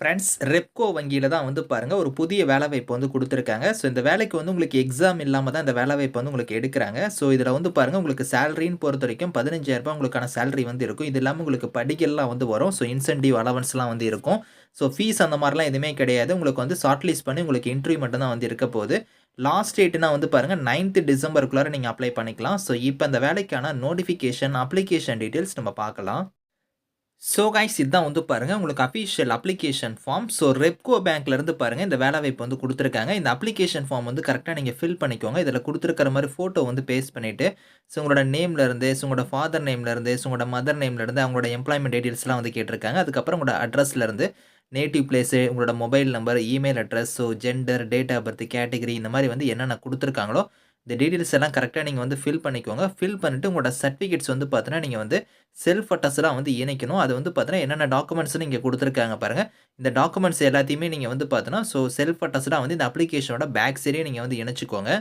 Friends Repco வங்கியில் தான் வந்து பாருங்கள் ஒரு புதிய வேலைவாய்ப்பு வந்து கொடுத்துருக்காங்க ஸோ இந்த வேலைக்கு வந்து உங்களுக்கு எக்ஸாம் இல்லாமல் தான் இந்த வேலைவாய்ப்பு வந்து உங்களுக்கு எடுக்கிறாங்க ஸோ இதில் வந்து பாருங்கள் உங்களுக்கு சேலரின்னு பொறுத்த வரைக்கும் பதினஞ்சாயிரரூபா உங்களுக்கான சேலரி வந்து இருக்கும். இது இல்லாமல் உங்களுக்கு படிக்கலாம் வந்து வரும். ஸோ இன்சென்டிவ் அலவன்ஸ்லாம் வந்து இருக்கும். ஸோ ஃபீஸ் அந்த மாதிரிலாம் எதுவுமே கிடையாது. உங்களுக்கு வந்து ஷார்ட் லிஸ்ட் பண்ணி உங்களுக்கு இன்டர்வியூ மட்டும் தான் வந்து இருக்க போகுது. லாஸ்ட் டேட்னா வந்து பாருங்கள் நைன்த்து டிசம்பருக்குள்ளார நீங்கள் அப்ளை பண்ணிக்கலாம். ஸோ இப்போ இந்த வேலைக்கான நோட்டிஃபிகேஷன், அப்ளிகேஷன் டீட்டெயில்ஸ் நம்ம பார்க்கலாம். ஸோ கைஸ் இதுதான் வந்து பாருங்கள் உங்களுக்கு official application form. So Repco பேங்க்லேருந்து பாருங்கள் இந்த வேலைவாய்ப்பு வந்து கொடுத்துருக்காங்க இந்த அப்ளிகேஷன் ஃபார்ம் வந்து கரெக்டாக நீங்கள் ஃபில் பண்ணிக்கோங்க. இதில் கொடுத்துருக்கிற மாதிரி ஃபோட்டோ வந்து பேஸ்ட் பண்ணிவிட்டு ஸோ உங்களோட நேம்லேருந்து, ஸோ உங்களோட ஃபாதர் நேம்லேருந்து, ஸோ உங்களோட மதர் நேம்லேருந்து அவங்களோட எம்ப்ளாய்மெண்ட் டீட்டெயில்ஸ்லாம் வந்து கேட்டிருக்காங்க. அதுக்கப்புறம் உங்களோட அட்ரஸ்லேருந்து, நேட்டிவ் பிளேஸு, உங்களோட mobile number, email address, so gender, date of birth, category இந்த மாதிரி வந்து என்னென்ன கொடுத்துருக்காங்களோ இந்த டீட்டெயில்ஸ் எல்லாம் கரெக்டாக நீங்கள் வந்து ஃபில் பண்ணிக்கோங்க. ஃபில் பண்ணிவிட்டு உங்களோட சர்டிஃபிகேட்ஸ் வந்து பார்த்தீங்கன்னா, நீங்கள் வந்து செல்ஃப் அட்டஸ்லாம் வந்து இணைக்கணும். அது வந்து பார்த்தீங்கன்னா, என்னென்ன டாக்குமெண்ட்ஸ் நீங்கள் கொடுத்துருக்காங்க பாருங்கள் இந்த டாக்குமெண்ட்ஸ் எல்லாத்தையுமே நீங்கள் வந்து பார்த்தீங்கன்னா, ஸோ செல்ஃப் அட்டஸ்லாம் வந்து இந்த அப்ளிகேஷனோட பேக் சைடே நீங்கள் வந்து இணைச்சிக்கோங்க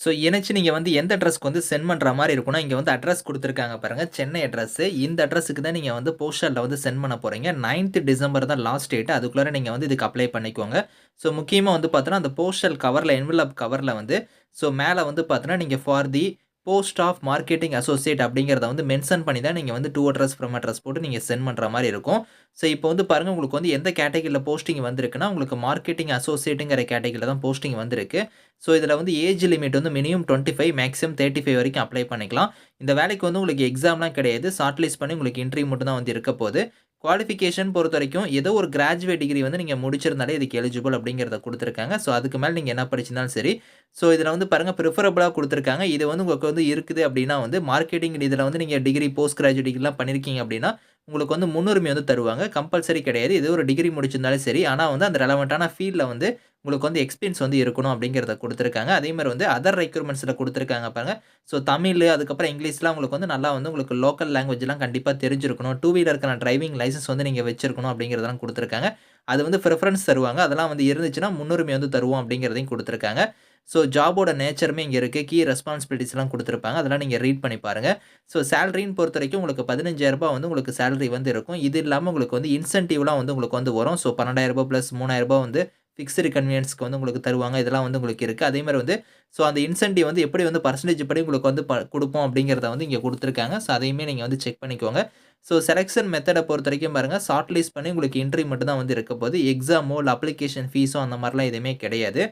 ஸோ இணைச்சு நீங்கள் வந்து எந்த அட்ரஸ்க்கு வந்து சென்ட் பண்ணுற மாதிரி இருக்கும்னா, இங்கே வந்து அட்ரஸ் கொடுத்துருக்காங்க பாருங்கள் சென்னை அட்ரஸ்ஸு இந்த அட்ரஸுக்கு தான் நீங்கள் வந்து போஸ்டலில் வந்து சென்ட் பண்ண போகிறீங்க நைன்த் டிசம்பர் தான் லாஸ்ட் டேட்டு அதுக்குள்ளே நீங்கள் வந்து இதுக்கு அப்ளை பண்ணிக்கோங்க. ஸோ முக்கியமாக வந்து பார்த்தோன்னா அந்த போஸ்டல் கவரில் என்வலப் கவரில் வந்து ஸோ மேலே வந்து பார்த்தோன்னா நீங்கள் for the post of marketing associate அப்படிங்கிறத வந்து மென்ஷன் பண்ணி தான் நீங்கள் வந்து டூ அட்ரஸ் ஃப்ரம் அட்ரஸ் போட்டு நீங்கள் சென்ட் பண்ணுற மாதிரி இருக்கும். ஸோ இப்போ வந்து பாருங்கள் உங்களுக்கு வந்து எந்த கேட்டகரியில் போஸ்டிங் வந்திருக்குன்னா, உங்களுக்கு மார்க்கெட்டிங் அசோசியேட்டுங்கிற கேட்டகரியில் தான் போஸ்டிங் வந்திருக்கு. ஸோ இதில் வந்து ஏஜ் லிமிட் வந்து மினிமம் 25 மேக்ஸிமம் 35 வரைக்கும் அப்ளை பண்ணிக்கலாம். இந்த வேலைக்கு வந்து உங்களுக்கு எக்ஸாம்லாம் கிடையாது. ஷார்ட் லிஸ்ட் பண்ணி உங்களுக்கு இன்டர்வியூ மட்டும் தான் வந்து இருக்க போகுது. குவாலிஃபிகேஷன் பொறுத்த வரைக்கும் ஏதோ ஒரு கிராஜுவேட் டிகிரி வந்து நீங்கள் முடிச்சிருந்தாலே இதுக்கு எலிஜிபிள் அப்படிங்கிறத கொடுத்துருக்காங்க ஸோ அதுக்கு மேலே நீங்கள் என்ன படிச்சிருந்தாலும் சரி. ஸோ இதில் வந்து பாருங்கள் ப்ரிஃபரபுளாக கொடுத்துருக்காங்க இது வந்து உங்களுக்கு வந்து இருக்குது அப்படின்னா வந்து மார்க்கெட்டிங் இதில் வந்து நீங்கள் டிகிரி, போஸ்ட் கிராஜுவேட் டிகிரிலாம் பண்ணியிருக்கீங்க அப்படின்னா, உங்களுக்கு வந்து முன்னுரிமை வந்து தருவாங்க. கம்பல்சரி கிடையாது. ஏதோ ஒரு டிகிரி முடிச்சிருந்தாலும் சரி. ஆனால் வந்து அந்த ரெலவெண்ட்டான ஃபீல்டில் வந்து உங்களுக்கு வந்து எக்ஸ்பீரியன்ஸ் வந்து இருக்கணும் அப்படிங்கிறத கொடுத்துருக்காங்க அதே மாதிரி வந்து அதர் ரெக்யூர்மெண்ட்ஸில் கொடுத்துருக்காங்க பாருங்கள் ஸோ தமிழ் அதுக்கப்புறம் இங்கிலீஷ்லாம் உங்களுக்கு வந்து நல்லா வந்து உங்களுக்கு லோக்கல் லாங்குவேஜ்லாம் கண்டிப்பாக தெரிஞ்சிருக்கணும். டூ வீலருக்கான டிரைவிங் லைசன்ஸ் வந்து நீங்கள் வச்சிருக்கணும் அப்படிங்கிறதெல்லாம் கொடுத்துருக்காங்க அது வந்து ப்ரிஃபரன்ஸ் தருவாங்க. அதெல்லாம் வந்து இருந்துச்சுன்னா முன்னுரிமை வந்து தருவோம் அப்படிங்கிறதையும் கொடுத்துருக்காங்க ஸோ ஜாபோட நேச்சருமே இங்கே இருக்குது கீ ரெஸ்பான்சிபிலிட்டிஸ்லாம் கொடுத்துருப்பாங்க அதெல்லாம் நீங்கள் ரீட் பண்ணி பாருங்கள் ஸோ சேலரின்னு பொறுத்தவரைக்கும் உங்களுக்கு பதினஞ்சாயிரரூபா வந்து உங்களுக்கு சேலரி வந்து இருக்கும். இது இல்லாமல் உங்களுக்கு வந்து இன்சென்டிவ்லாம் வந்து உங்களுக்கு வந்து வரும். ஸோ பன்னெண்டாயிரரூபா ப்ளஸ் மூணாயிரரூபா வந்து ஃபிக்ஸ்டு கன்வீனியன்ஸ்க்கு வந்து உங்களுக்கு தருவாங்க. இதெல்லாம் வந்து உங்களுக்கு இருக்குது அதே மாதிரி வந்து ஸோ அந்த இன்சென்டிவ் வந்து எப்படி வந்து பர்சன்டேஜ் படி உங்களுக்கு வந்து ப கொடுப்போம் அப்படிங்கிறத வந்து இங்கே கொடுத்துருக்காங்க ஸோ அதையுமே நீங்கள் வந்து செக் பண்ணிக்கோங்க. ஸோ செலக்ஷன் பொறுத்த வரைக்கும் பாருங்கள் ஷார்ட் லிஸ்ட் பண்ணி உங்களுக்கு இன்ட்ரி மட்டும் தான் வந்து இருக்க போது எக்ஸாமோ, இல்லை அப்ளிகேஷன் ஃபீஸோ அந்த மாதிரிலாம் எதுவுமே கிடையாது.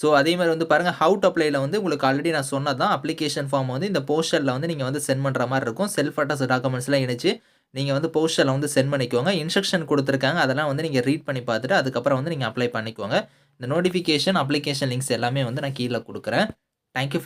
ஸோ அதே மாதிரி வந்து பாருங்கள் ஹவு டு அப்ளைல வந்து உங்களுக்கு ஆல்ரெடி நான் சொன்னது தான். அப்ளிகேஷன் ஃபார்ம் வந்து இந்த போஸ்டரில் வந்து நீங்கள் வந்து சென்ட் பண்ணுற மாதிரி இருக்கும். செல்ஃப் அட்டஸ்ட் டாக்குமெண்ட்ஸ்லாம் இணைச்சு நீங்கள் வந்து போஸ்டரில் வந்து சென்ட் பண்ணிக்கோங்க. இன்ஸ்ட்ரக்ஷன் கொடுத்துருக்காங்க அதெல்லாம் வந்து நீங்கள் ரீட் பண்ணி பார்த்துட்டு, அதுக்கப்புறம் வந்து நீங்கள் அப்ளை பண்ணிக்கோங்க. இந்த நோட்டிஃபிகேஷன், அப்ளிகேஷன் லிங்க்ஸ் எல்லாமே வந்து நான் கீழே கொடுக்குறேன் தேங்க் யூ